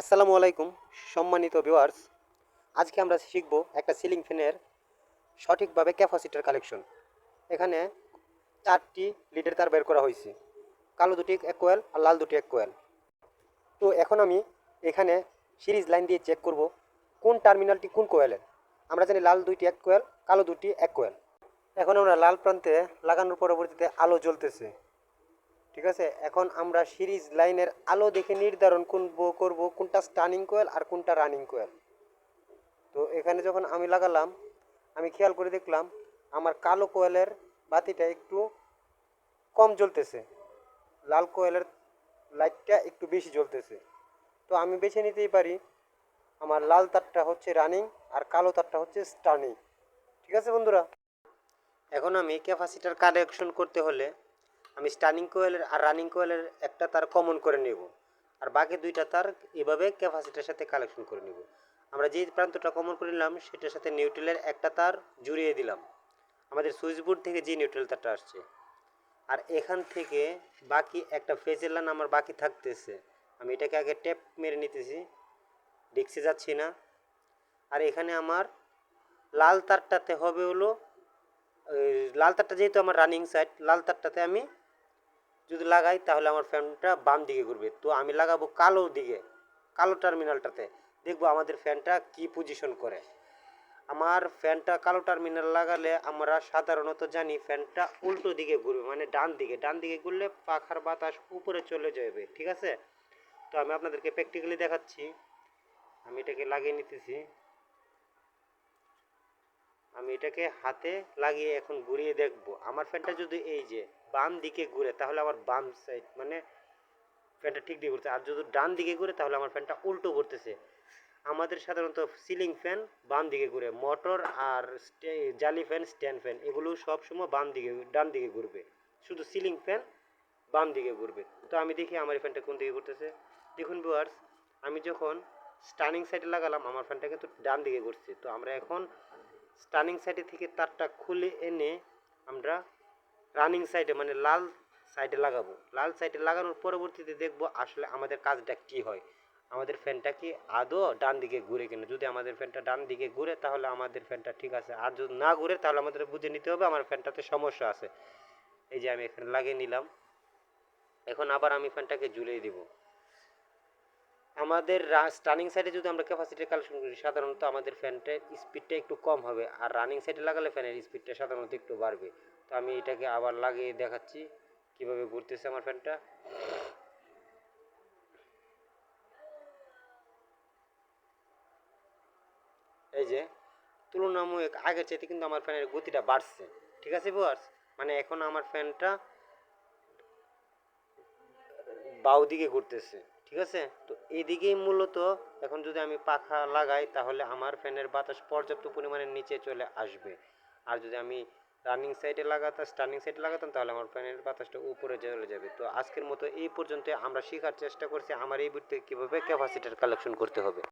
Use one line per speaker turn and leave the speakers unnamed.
আসসালামু আলাইকুম, সম্মানিত ভিউয়ার্স আজকে আমরা শিখব একটা সিলিং ফ্যানের সঠিকভাবে ক্যাপাসিটার কালেকশন এখানে চারটি লিডের তার বের করা হয়েছে। কালো দুটি এক কোয়েল আর লাল দুটি এক কোয়েল তো এখন আমি এখানে সিরিজ লাইন দিয়ে চেক করব কোন টার্মিনালটি কোন কোয়েলের আমরা জানি লাল দুইটি এক কোয়েল কালো দুটি এক কোয়েল এখন আমরা লাল প্রান্তে লাগানোর পরবর্তীতে আলো জ্বলতেছে। ঠিক আছে? এখন আমরা সিরিজ লাইনের আলো দেখে নির্ধারণ করব করব, কোনটা স্টার্নিং কোয়েল আর কোনটা রানিং কোয়েল। তো এখানে যখন আমি লাগালাম, আমি খেয়াল করে দেখলাম, আমার কালো কোয়েলের বাতিটা একটু কম জ্বলতেছে। লাল কোয়েলের লাইটটা একটু বেশি জ্বলতেছে। তো আমি বেছে নিতেই পারি, আমার লাল তারটা হচ্ছে রানিং আর কালো তারটা হচ্ছে স্টার্নিং ঠিক আছে বন্ধুরা? এখন আমি ক্যাপাসিটার কানেকশন করতে হলে আমি স্টার্নিং কোয়েলের আর রানিং কোয়েলের একটা তার কমন করে নেব। আর বাকি দুইটা তার এভাবে ক্যাপাসিটার সাথে কালেকশন করে নেব। আমরা যে প্রান্তটা কমন করে নিলাম, সেটার সাথে নিউট্রেলের একটা তার জুড়িয়ে দিলাম। আমাদের সুইচ বোর্ড থেকে যে নিউট্রেল তারটা আসছে। আর এখান থেকে বাকি একটা ফেজের লাইন আমার বাকি থাকতেছে। আমি এটাকে আগে ট্যাপ মেরে নিতেছি। ডিক্সে যাচ্ছি না। আর এখানে আমার লাল তারটাতে হবে হলো লাল তারটা যেহেতু আমার রানিং সাইড লাল তারটাতে আমি যদি লাগাই, তাহলে আমার ফ্যানটা বাম দিকে ঘুরবে। তো আমি লাগাবো কালো দিকে, কালো টার্মিনালটাতে। দেখব আমাদের ফ্যানটা কি পজিশন করে। আমার ফ্যানটা কালো টার্মিনাল লাগালে আমরা সাধারণত জানি ফ্যানটা উল্টো দিকে ঘুরবে মানে ডান দিকে। ডান দিকে ঘুরলে পাখার বাতাস উপরে চলে যাবে, ঠিক আছে? তো আমি আপনাদেরকে প্র্যাকটিক্যালি দেখাচ্ছি। আমি এটাকে লাগিয়ে নিতেছি। আমি এটাকে হাতে লাগিয়ে এখন ঘুরিয়ে দেখব। আমার ফ্যানটা যদি এই যে বাম দিকে ঘুরে, তাহলে আমার বাম সাইড মানে ফ্যানটা ঠিক দিকে ঘুরছে। আর যদি ডান দিকে ঘুরে, তাহলে আমার ফ্যানটা উল্টো ঘুরতেছে। আমাদের সাধারণত সিলিং ফ্যান বাম দিকে ঘুরে মোটর আর জালি ফ্যান স্ট্যান্ড ফ্যান এগুলো সব সময় বাম দিকে, ডান দিকে ঘুরবে। শুধু সিলিং ফ্যান বাম দিকে ঘুরবে। তো আমি দেখি আমার ফ্যানটা কোন দিকে ঘুরতেছে। দেখুন ভিউয়ার্স আমি যখন স্টার্নিং সাইডে লাগালাম, আমার ফ্যানটা কিন্তু ডান দিকে ঘুরছে। তো আমরা এখন স্টার্নিং সাইডে থেকে তারটা খুলে এনে আমরা রানিং সাইডে মানে লাল সাইডে লাগাবো। লাল সাইডে লাগানোর পরবর্তীতে দেখব আসলে আমাদের কাজটা কি হয়। আমাদের ফ্যানটা কি আদৌ ডান দিকে ঘুরে কিনা। যদি আমাদের ফ্যানটা ডান দিকে ঘুরে, তাহলে আমাদের ফ্যানটা ঠিক আছে। আর যদি না ঘুরে, তাহলে আমাদের বুঝে নিতে হবে আমার ফ্যানটাতে সমস্যা আছে। এই যে আমি এখানে লাগিয়ে নিলাম। এখন আবার আমি ফ্যানটাকে ঝুলিয়ে দিব। আমাদের স্টার্নিং সাইডে যদি আমরা ক্যাপাসিটি কালেকশন করি, সাধারণত আমাদের ফ্যানটার স্পিডটা একটু কম হবে। আর রানিং সাইডে লাগালে ফ্যানের স্পিডটা সাধারণত একটু বাড়বে। তো আমি এটাকে আবার লাগিয়ে দেখাচ্ছি, কীভাবে ঘুরতেছে আমার ফ্যানটা এই যে, তুলনামূলক আগের চাইতে কিন্তু আমার ফ্যানের গতিটা বাড়ছে। ঠিক আছে বুয়ার্স মানে এখন আমার ফ্যানটা বাউ দিকে ঘুরতেছে। ঠিক আছে? তো এদিকেই মূলত এখন যদি আমি পাখা লাগাই, তাহলে আমার ফ্যানের বাতাস পর্যাপ্ত পরিমাণে নিচে চলে আসবে। আর যদি আমি রানিং সাইডে লাগাতাম স্টার্নিং সাইডে লাগাতাম, তাহলে আমার ফ্যানের বাতাসটা উপরে চলে যাবে। তো আজকের মতো এই পর্যন্ত আমরা শেখার চেষ্টা করছি। আমার এই বুট থেকে কীভাবে ক্যাপাসিটার কালেকশন করতে হবে।